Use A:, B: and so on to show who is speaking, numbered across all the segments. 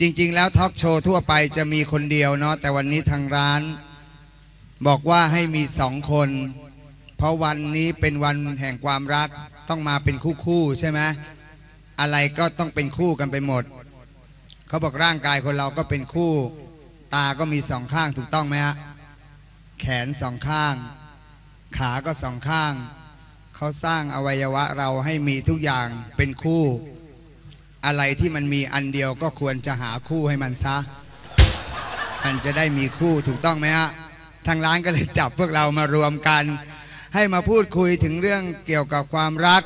A: จริง ๆ แล้วทอล์กโชว์ทั่วไปจะมีคนเดียวเนาะแต่วันนี้ทางร้าน บอกว่าให้มีสองคน เพราะวันนี้เป็นวันแห่งความรักต้องมาเป็นคู่คู่ๆใช่ไหมอะไรก็ต้องเป็นคู่กันไปหมด เขาบอกร่างกายคนเราก็เป็นคู่ ตาก็มีสองข้างถูกต้องไหมฮะแขนสองข้าง ขาก็สองข้าง เขาสร้างอวัยวะเราให้มีทุกอย่างเป็นคู่ อะไรที่มันมีอันเดียวก็ควรจะหาคู่ให้มันซะ มันจะได้มีคู่ถูกต้องไหมฮะ ทางร้านก็เลยจับพวกเรามารวมกัน ให้มาพูดคุยถึงเรื่องเกี่ยวกับความรัก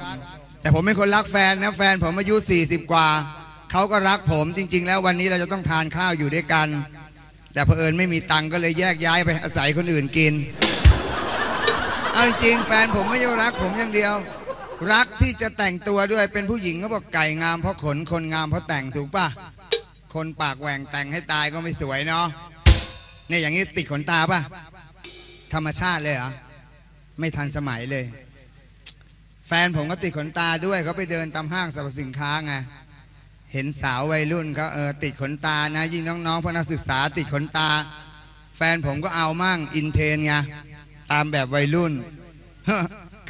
A: แต่ผมเป็นคนรักแฟนนะแฟนผมอายุ 40 กว่า เขาก็รักผมจริง ๆ แล้ววันนี้เราจะต้องทานข้าวอยู่ด้วยกัน แต่เผอิญไม่มีตังก็เลยแยกย้ายไปอาศัยคนอื่นกิน เอาจริงแฟนผมไม่ใช่รักผมอย่างเดียว รักที่จะแต่งตัวด้วยเป็นผู้หญิงเขาบอกไก่งามเพราะขนคนงามเพราะแต่งถูกปะคนปากแหว่งแต่งให้ตายก็ไม่สวยเนาะเนี่ยอย่างนี้ติดขนตาปะธรรมชาติเลยเหรอไม่ทันสมัยเลย แฟนผมก็ติดขนตาด้วยเขาไปเดินตามห้างสรรพสินค้าไงเห็นสาววัยรุ่นเขาเออติดขนตานะยิ่งน้องๆพนักศึกษาติดขนตา แฟนผมก็เอามั่งอินเทนไงตามแบบวัยรุ่น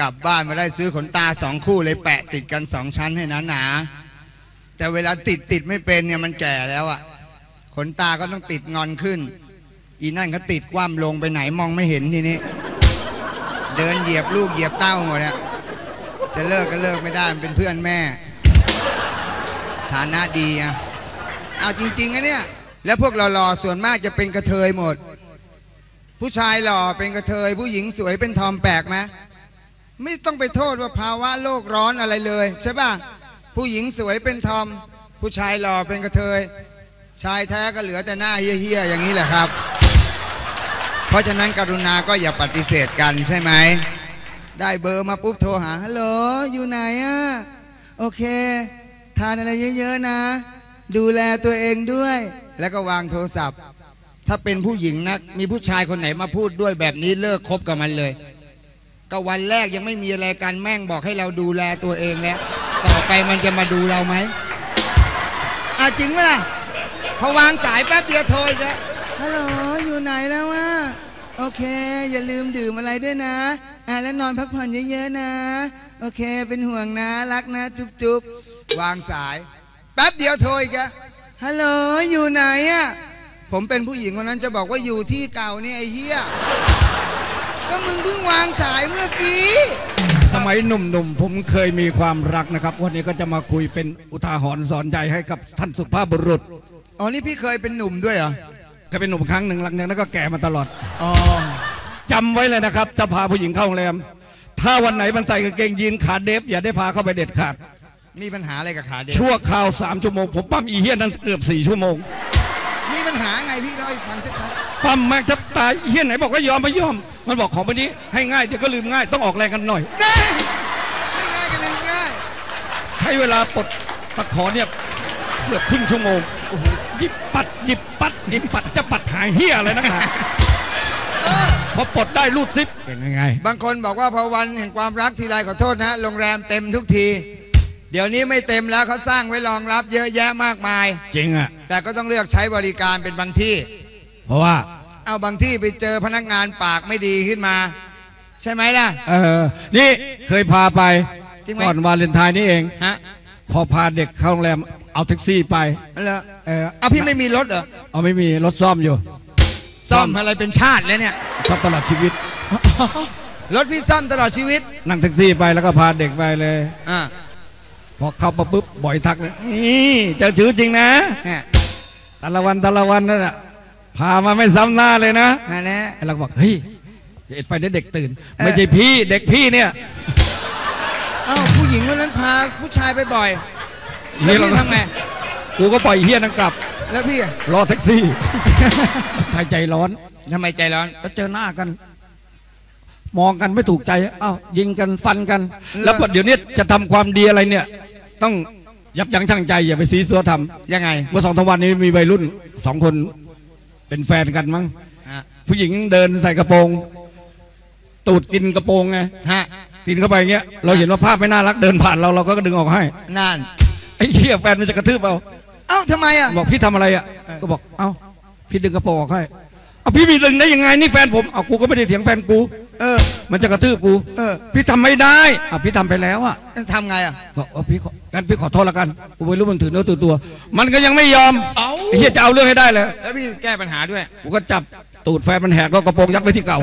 A: กลับบ้านมาได้ซื้อขนตาสองคู่เลยแปะติดกันสองชั้นให้หนาหนาแต่เวลาติดติดไม่เป็นเนี่ยมันแก่แล้วอะขนตาก็ต้องติดงอนขึ้น อีนั่นเขาติดคว่ำลงไปไหนมองไม่เห็นทีนี้ เดินเหยียบลูกเหยียบเต้าหมดอะจะเลิกก็เลิกไม่ได้มันเป็นเพื่อนแม่ ฐานะดีอะเอาจริงๆอะเนี่ย แล้วพวกเราหล่อส่วนมากจะเป็นกระเทยหมด ผู้ชายหล่อเป็นกระเทย ผู้หญิงสวยเป็นทอมแปลกไหม ไม่ต้องไปโทษว่าภาวะโลกร้อนอะไรเลย ใช่ป่ะ ผู้หญิงสวยเป็นทอม ผู้ชายหล่อเป็นกระเทย ชายแท้ก็เหลือแต่หน้าเฮี้ยๆอย่างนี้แหละครับ เพราะฉะนั้นกรุณาก็อย่าปฏิเสธกันใช่ไหม ได้เบอร์มาปุ๊บโทรหาฮัลโหลอยู่ไหนอะโอเค ทานอะไรเยอะๆนะ ดูแลตัวเองด้วย แล้วก็วางโทรศัพท์ ถ้าเป็นผู้หญิงนะมีผู้ชายคนไหนมาพูดด้วยแบบนี้เลิกคบกับมันเลย ก็วันแรกยังไม่มีอะไรกันแม่งบอกให้เราดูแลตัวเองแล้ว ต่อไปมันจะมาดูเราไหมอะจริงไหมล่ะ พอวางสายแป๊บเดียวโทรอีกแล้วฮัลโหลอยู่ไหนแล้ววะโอเค อย่าลืมดื่มอะไรด้วยนะอะแล้วนอนพักผ่อนเยอะๆนะ โอเค เป็นห่วงนะรักนะจุ๊บๆวางสาย แป๊บเดียวโทรอีกอะฮัลโหลอยู่ไหนอะผมเป็นผู้หญิงคนนั้นจะบอกว่าอยู่ที่เก่านี่ไอ้เหี้ย ก็มึงเพิ่งวางสายเมื่อกี้
B: สมัยหนุ่มๆ ผมเคยมีความรักนะครับ วันนี้ก็จะมาคุยเป็นอุทาหรณ์สอนใจให้กับท่านสุภาพบุรุษ
A: อ๋อนี่พี่เคยเป็นหนุ่มด้วยเหรอ
B: เคยเป็นหนุ่มครั้งหนึ่งหลังจากนั้นก็แก่มาตลอด
A: อ๋อ
B: จำไว้เลยนะครับ จะพาผู้หญิงเข้าโรงแรม ถ้าวันไหนมันใส่กางเกงยีนขาเดฟอย่าได้พาเข้าไปเด็ดขาด
A: มีปัญหาอะไรกับขาเด็ก
B: ชั่วคราวสามชั่วโมงผมปั้มอีเฮียนั้นเกือบสี่ชั่วโมง
A: มีปัญหาไงพี่เล่าให้ฟังชัด
B: ปั้มแม่งแทบตายอีเฮียไหนบอกว่ายอมไม่ยอม มันบอกของไปนี้ให้ง่ายเดี๋ยวก็ลืมง่ายต้องออกแรงกันหน่อย
A: ๆแน่ให้ง่ายกันเลยง่าย
B: ใช้เวลาปลดตะขอเนี่ยเกือบครึ่งชั่วโมงโอ้โหหยิบปัดหยิบปัดหยิบปัดจะปัดหายเฮียอะไรนักหนาพอปลดได้รูดซิปเป็นยังไง
A: บางคนบอกว่าพอวันแห่งความรักทีไรขอโทษนะโรงแรมเต็มทุกที เดี๋ยวนี้ไม่เต็มแล้วเขาสร้างไว้รองรับเยอะแยะมากมาย
B: จริงอะ
A: แต่ก็ต้องเลือกใช้บริการเป็นบางที่
B: เพราะว่า
A: เอาบางที่ไปเจอพนักงานปากไม่ดีขึ้นมา ใช่ไหมล่ะ
B: เออ นี่เคยพาไป
A: จริงไหม
B: ก่อนวาเลนไทน์นี่เอง
A: ฮะ
B: พอพาเด็กเข้าโรงแรมเอาแท็กซี่ไป
A: นั่นเหรอ
B: เออ
A: เอาพี่ไม่มีรถเหรอ
B: เอาไม่มีรถซ่อมอยู่
A: ซ่อมอะไรเป็นชาติเลยเนี่ย
B: ซ่อมตลอดชีวิต
A: รถพี่ซ่อมตลอดชีวิต
B: นั่งแท็กซี่ไปแล้วก็พาเด็กไปเลย
A: อ่า
B: พอเข้ามาปุ๊บบ่อยทักเลยนี่เจ้าชื่อจริงนะ
A: เนี่ย
B: แต่ละวันแต่ละวันนั่นแหละ พามาไม่ซ้ำหน้าเลยนะ
A: อันนี้
B: ไอ้เราก็บอกเฮ้ยเอ็ดไฟได้เด็กตื่น
A: เออ
B: ไม่ใช่พี่เด็กพี่เนี่ย
A: เอ้าผู้หญิงคนนั้นพาผู้ชายไปบ่อยแล้ว
B: เฮีย
A: พี่
B: เรา
A: ทำไง
B: กูก็ปล่อยเฮียนั่งกลับ
A: แล้วพี่อะ
B: รอแท็กซี่ทายใจร้อน
A: ทำไมใจร้อน
B: แล้วเจอหน้ากัน มองกันไม่ถูกใจอ้าวยิงกันฟันกัน แล้วพอเดี๋ยวนี้จะทำความดีอะไรเนี่ย ต้องยับยั้งชั่งใจอย่าไปซีซัวทำ
A: ยังไง
B: เมื่อสองสามวันนี้มีวัยรุ่นสองคน เป็นแฟนกันมั้ง
A: ฮะ
B: ผู้หญิงเดินใส่กระโปรง ตูดกินกระโปรงไง
A: ฮะ
B: กินเข้าไปอย่างเงี้ยเราเห็นว่าภาพไม่น่ารักเดินผ่านเราเราก็ดึงออกให้
A: นั่น
B: ไอ้เหี้ยแฟนมันจะกระทืบเอา
A: เอ้าทำไมอะ
B: บอกพี่ทำอะไรอะ
A: เออ
B: ก็บอกเอ้าพี่ดึงกระโปรงออกให้ เอาพี่มีลึงได้ยังไงนี่แฟนผมเอากูก็ไม่ได้เถียงแฟนกู
A: เออ
B: มันจะกระทืบกู
A: เออ
B: พี่ทำไม่ได้อะพี่ทำไปแล้วอะ
A: ทำไงอะ บอ
B: กเอาพี่กันพี่ขอโทษละกันกูไม่รู้มันถือเนื้อตัวตัว มันก็ยังไม่ยอม
A: เอ้
B: ยจะเอาเรื่องให้ได้เลย
A: แล้วพี่แก้ปัญหาด้วย
B: กูก็จับตูดแฟนมันแหกแล้วกระโปรงยัดไว้ที่เก่า